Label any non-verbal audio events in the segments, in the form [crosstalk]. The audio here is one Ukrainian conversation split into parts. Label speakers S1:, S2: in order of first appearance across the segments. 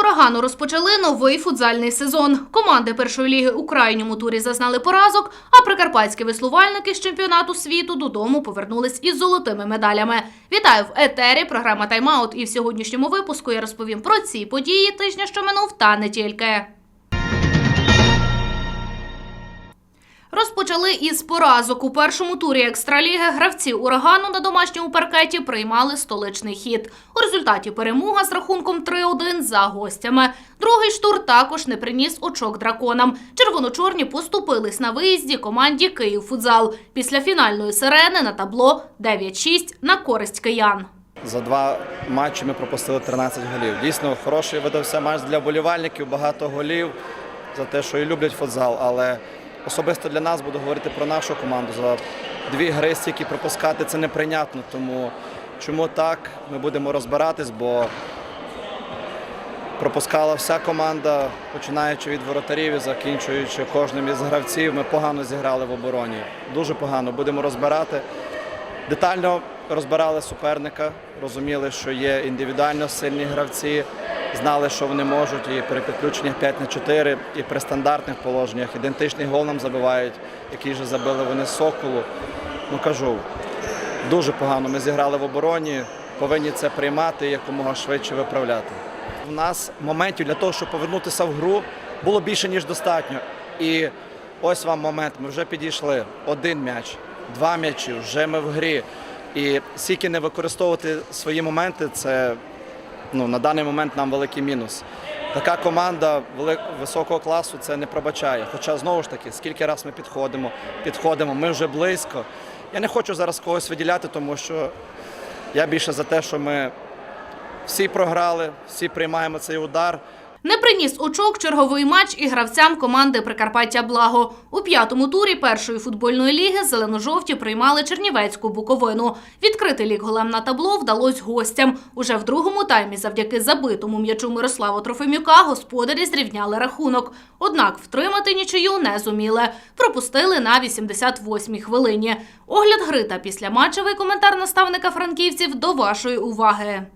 S1: урагану розпочали новий футзальний сезон. Команди першої ліги у крайньому турі зазнали поразок, а прикарпатські веслувальники з чемпіонату світу додому повернулись із золотими медалями. Вітаю в етері. Програма Тайм-аут. І в сьогоднішньому випуску я розповім про ці події тижня, що минув, та не тільки. Розпочали із поразок у першому турі екстраліги. Гравці урагану на домашньому паркеті приймали столичний хід. У результаті перемога з рахунком 3-1 за гостями. Другий штур також не приніс очок драконам. Червоно-чорні поступились на виїзді команді Київ футзал. Після фінальної сирени на табло 9-6 на користь киян.
S2: За два матчі ми пропустили 13 голів. Дійсно, хороший видався матч для болівальників, багато голів за те, що і люблять футзал. Але особисто для нас буду говорити про нашу команду. За дві гри стільки пропускати це неприйнятно. Тому чому так, ми будемо розбиратись, бо пропускала вся команда, починаючи від воротарів і закінчуючи кожним із гравців. Ми погано зіграли в обороні. Дуже погано. Будемо розбирати. Детально розбирали суперника, розуміли, що є індивідуально сильні гравці, знали, що вони можуть і при підключеннях 5 на 4, і при стандартних положеннях. Ідентичний гол нам забивають, який же забили вони Соколу. Ну кажу, дуже погано ми зіграли в обороні, повинні це приймати і якомога швидше виправляти. У нас моментів для того, щоб повернутися в гру, було більше, ніж достатньо. І ось вам момент, ми вже підійшли. Один м'яч, два м'ячі, вже ми в грі. І скільки не використовувати свої моменти, це ну, на даний момент нам великий мінус. Така команда високого класу це не пробачає. Хоча знову ж таки, скільки раз ми підходимо, підходимо, ми вже близько. Я не хочу зараз когось виділяти, тому що я більше за те, що ми всі програли, всі приймаємо цей удар.
S1: Не приніс очок черговий матч і гравцям команди Прикарпаття Благо. У п'ятому турі першої футбольної ліги зелено-жовті приймали Чернівецьку Буковину. Відкрити лік голем на табло вдалось гостям. Уже в другому таймі, завдяки забитому м'ячу Мирослава Трофимюка, господарі зрівняли рахунок. Однак втримати нічию не зуміли. Пропустили на 88-й хвилині. Огляд гри та післяматчевий коментар наставника франківців до вашої уваги.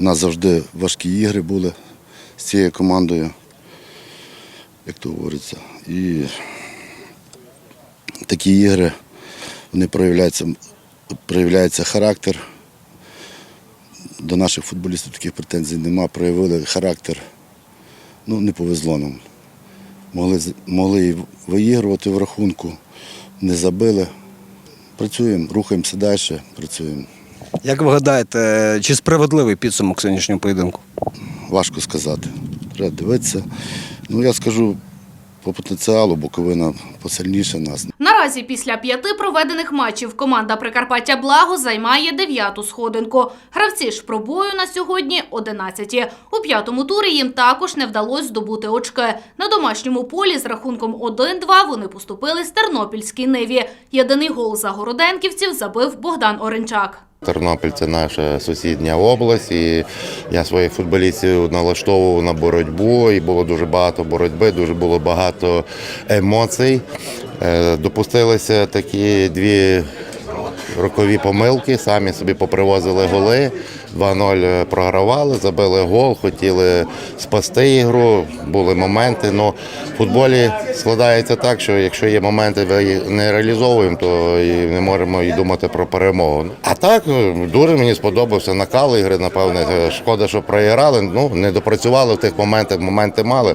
S3: У нас завжди важкі ігри були з цією командою, як то говориться. І такі ігри вони проявляються, проявляється характер. До наших футболістів таких претензій нема, проявили характер. Ну, не повезло нам. Могли, могли і виігрувати в рахунку, не забили. Працюємо, рухаємося далі, працюємо.
S4: Як ви гадаєте, чи справедливий підсумок сьогоднішнього поєдинку?
S3: Важко сказати. Треба дивитися. Ну, я скажу, по потенціалу Буковина посильніше нас.
S1: Наразі після п'яти проведених матчів команда Прикарпаття Благо займає дев'яту сходинку. Гравці ж пробою на сьогодні одинадцяті. У п'ятому турі їм також не вдалося здобути очки. На домашньому полі з рахунком 1-2 вони поступили з Тернопільській Ниві. Єдиний гол за городенківців забив Богдан Оренчак.
S5: Тернопіль це наша сусідня область, і я своїх футболістів налаштовував на боротьбу, і було дуже багато боротьби, дуже було багато емоцій. Е, Допустилися такі дві рокові помилки, самі собі попривозили голи. 2-0 програвали, забили гол, хотіли спасти ігру, були моменти. Ну, в футболі складається так, що якщо є моменти, ви їх не реалізовуємо, то і не можемо і думати про перемогу. А так ну, дуже мені сподобався накал ігри. Напевне, шкода, що проіграли. Ну не допрацювали в тих моментах. Моменти мали.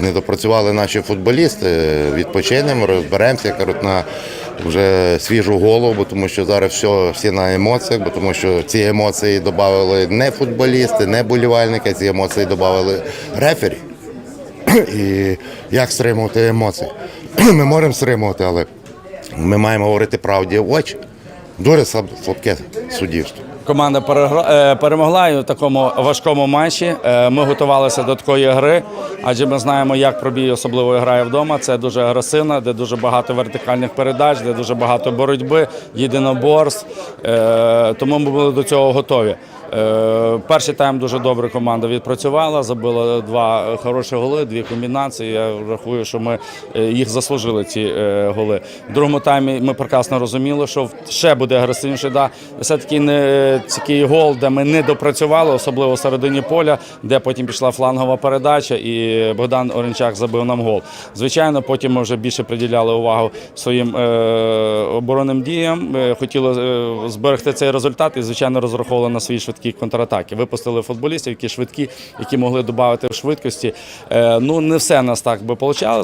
S5: Не допрацювали наші футболісти. Відпочинемо, розберемося. на вже свіжу голову, тому що зараз все, всі на емоціях, бо тому що ці емоції додали не футболісти, не болівальники, ці емоції додали рефері. І як стримувати емоції? [clears throat] Ми можемо стримувати, але ми маємо говорити правді в очі. Дуже слаб- слабке суддівство.
S6: Команда е, перемогла і в такому важкому матчі. Е, Ми готувалися до такої гри, адже ми знаємо, як пробій особливо грає вдома. Це дуже агресивна, де дуже багато вертикальних передач, де дуже багато боротьби, єдиноборств. Е, Тому ми були до цього готові. Е, Перший тайм дуже добре команда відпрацювала, забила два хороші голи, дві комбінації. Я рахую, що ми е, їх заслужили ці е, голи. В другому таймі ми прекрасно розуміли, що ще буде агресивніше. Да. Все-таки не такий гол, де ми не допрацювали, особливо в середині поля, де потім пішла флангова передача, і Богдан Оренчак забив нам гол. Звичайно, потім ми вже більше приділяли увагу своїм оборонним діям. Хотіли зберегти цей результат і, звичайно, розраховували на свої швидкі контратаки. Випустили футболістів, які швидкі, які могли додати в швидкості. Е, ну, не все нас так би вийшло.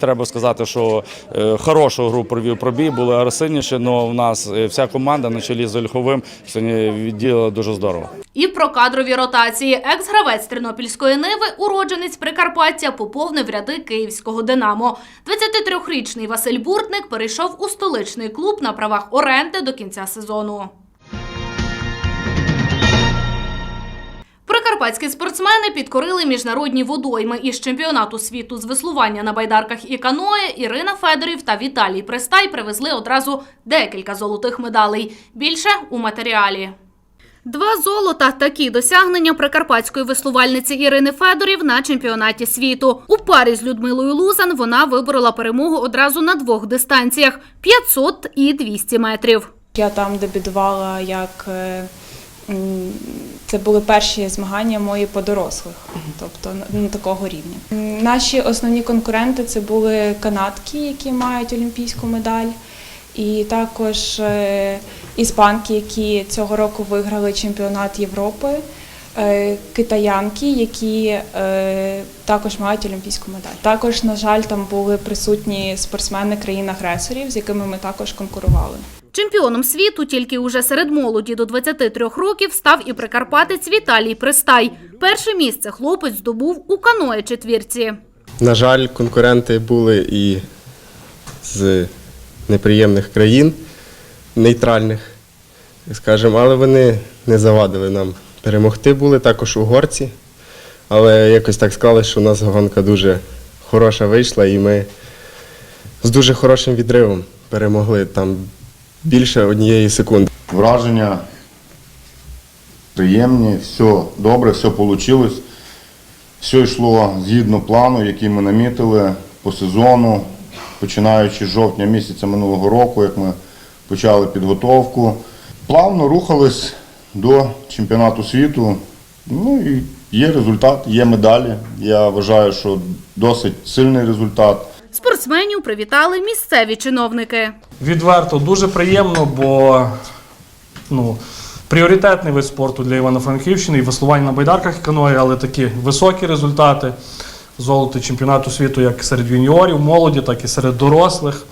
S6: Треба сказати, що е, хорошу гру провів пробій, були агресивніші, але в нас е, вся команда на чолі з Ольховим сьогодні відділила дуже здорово.
S1: І про кадрові ротації. Екс-гравець Тернопільської Ниви, уродженець Прикарпаття, поповнив ряди київського Динамо. 23-річний Василь Буртник перейшов у столичний клуб на правах оренди до кінця сезону. Прикарпатські спортсмени підкорили міжнародні водойми із чемпіонату світу з веслування на байдарках і каное. Ірина Федорів та Віталій Престай привезли одразу декілька золотих медалей. Більше у матеріалі. Два золота такі досягнення прикарпатської веслувальниці Ірини Федорів на чемпіонаті світу. У парі з Людмилою Лузан вона виборола перемогу одразу на двох дистанціях 500 і 200 метрів.
S7: Я там дебютувала як е, це були перші змагання мої по дорослих, тобто на- такого рівня. Наші основні конкуренти це були канадки, які мають олімпійську медаль, і також е, іспанки, які цього року виграли чемпіонат Європи. е, Китаянки, які е, також мають олімпійську медаль. Також, на жаль, там були присутні спортсмени країн-агресорів, з якими ми також конкурували.
S1: Чемпіоном світу тільки уже серед молоді до 23 років став і прикарпатець Віталій Пристай. Перше місце хлопець здобув у каное четвірці.
S8: На жаль, конкуренти були і з неприємних країн, нейтральних, скажімо, але вони не завадили нам перемогти. Були також угорці, але якось так склалося, що у нас гонка дуже хороша вийшла, і ми з дуже хорошим відривом перемогли там більше однієї секунди.
S9: Враження приємні, все добре, все вийшло. Все йшло згідно плану, який ми намітили по сезону, починаючи з жовтня місяця минулого року, як ми почали підготовку. Плавно рухались до чемпіонату світу. Ну і є результат, є медалі. Я вважаю, що досить сильний результат.
S1: Спортсменів привітали місцеві чиновники.
S10: Відверто дуже приємно, бо ну, пріоритетний вид спорту для Івано-Франківщини і веслування на байдарках і каної, але такі високі результати. Золото чемпіонату світу як серед юніорів, молоді, так і серед дорослих.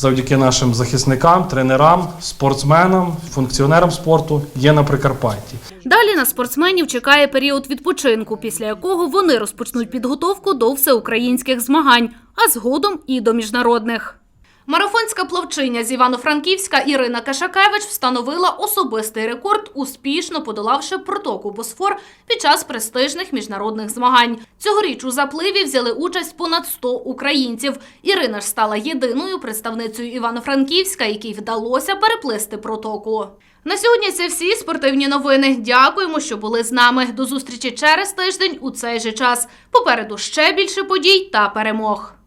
S10: Завдяки нашим захисникам, тренерам, спортсменам, функціонерам спорту є на Прикарпатті.
S1: Далі на спортсменів чекає період відпочинку, після якого вони розпочнуть підготовку до всеукраїнських змагань, а згодом і до міжнародних. Марафонська плавчиня з Івано-Франківська Ірина Кашакевич встановила особистий рекорд, успішно подолавши протоку Босфор під час престижних міжнародних змагань. Цьогоріч у запливі взяли участь понад 100 українців. Ірина ж стала єдиною представницею Івано-Франківська, якій вдалося переплисти протоку. На сьогодні це всі спортивні новини. Дякуємо, що були з нами. До зустрічі через тиждень у цей же час. Попереду ще більше подій та перемог.